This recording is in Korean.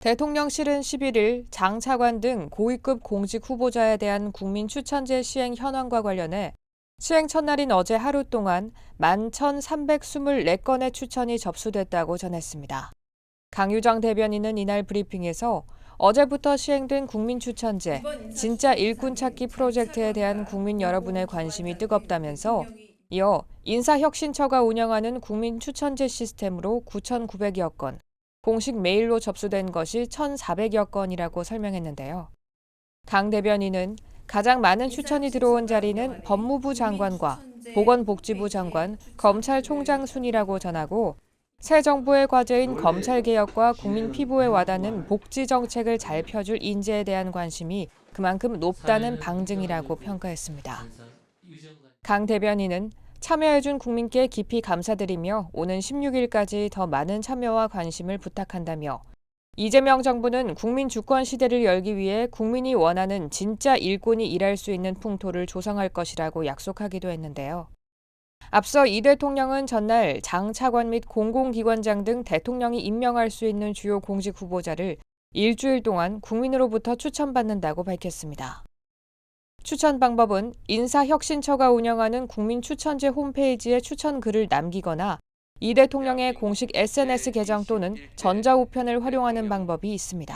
대통령실은 11일 장 차관 등 고위급 공직 후보자에 대한 국민 추천제 시행 현황과 관련해 시행 첫날인 어제 하루 동안 11,324건의 추천이 접수됐다고 전했습니다. 강유정 대변인은 이날 브리핑에서 어제부터 시행된 국민 추천제, 진짜 일꾼 찾기 프로젝트에 대한 국민 여러분의 관심이 뜨겁다면서 이어 인사혁신처가 운영하는 국민 추천제 시스템으로 9,900여 건, 공식 메일로 접수된 것이 1,400여 건이라고 설명했는데요. 강 대변인은 가장 많은 추천이 들어온 자리는 법무부 장관과 보건복지부 장관, 검찰총장 순이라고 전하고 새 정부의 과제인 검찰 개혁과 국민 피부에 와닿는 복지 정책을 잘 펴줄 인재에 대한 관심이 그만큼 높다는 방증이라고 평가했습니다. 강 대변인은 참여해준 국민께 깊이 감사드리며 오는 16일까지 더 많은 참여와 관심을 부탁한다며 이재명 정부는 국민 주권 시대를 열기 위해 국민이 원하는 진짜 일꾼이 일할 수 있는 풍토를 조성할 것이라고 약속하기도 했는데요. 앞서 이 대통령은 전날 장 차관 및 공공기관장 등 대통령이 임명할 수 있는 주요 공직 후보자를 일주일 동안 국민으로부터 추천받는다고 밝혔습니다. 추천 방법은 인사혁신처가 운영하는 국민추천제 홈페이지에 추천 글을 남기거나 이 대통령의 공식 SNS 계정 또는 전자우편을 활용하는 방법이 있습니다.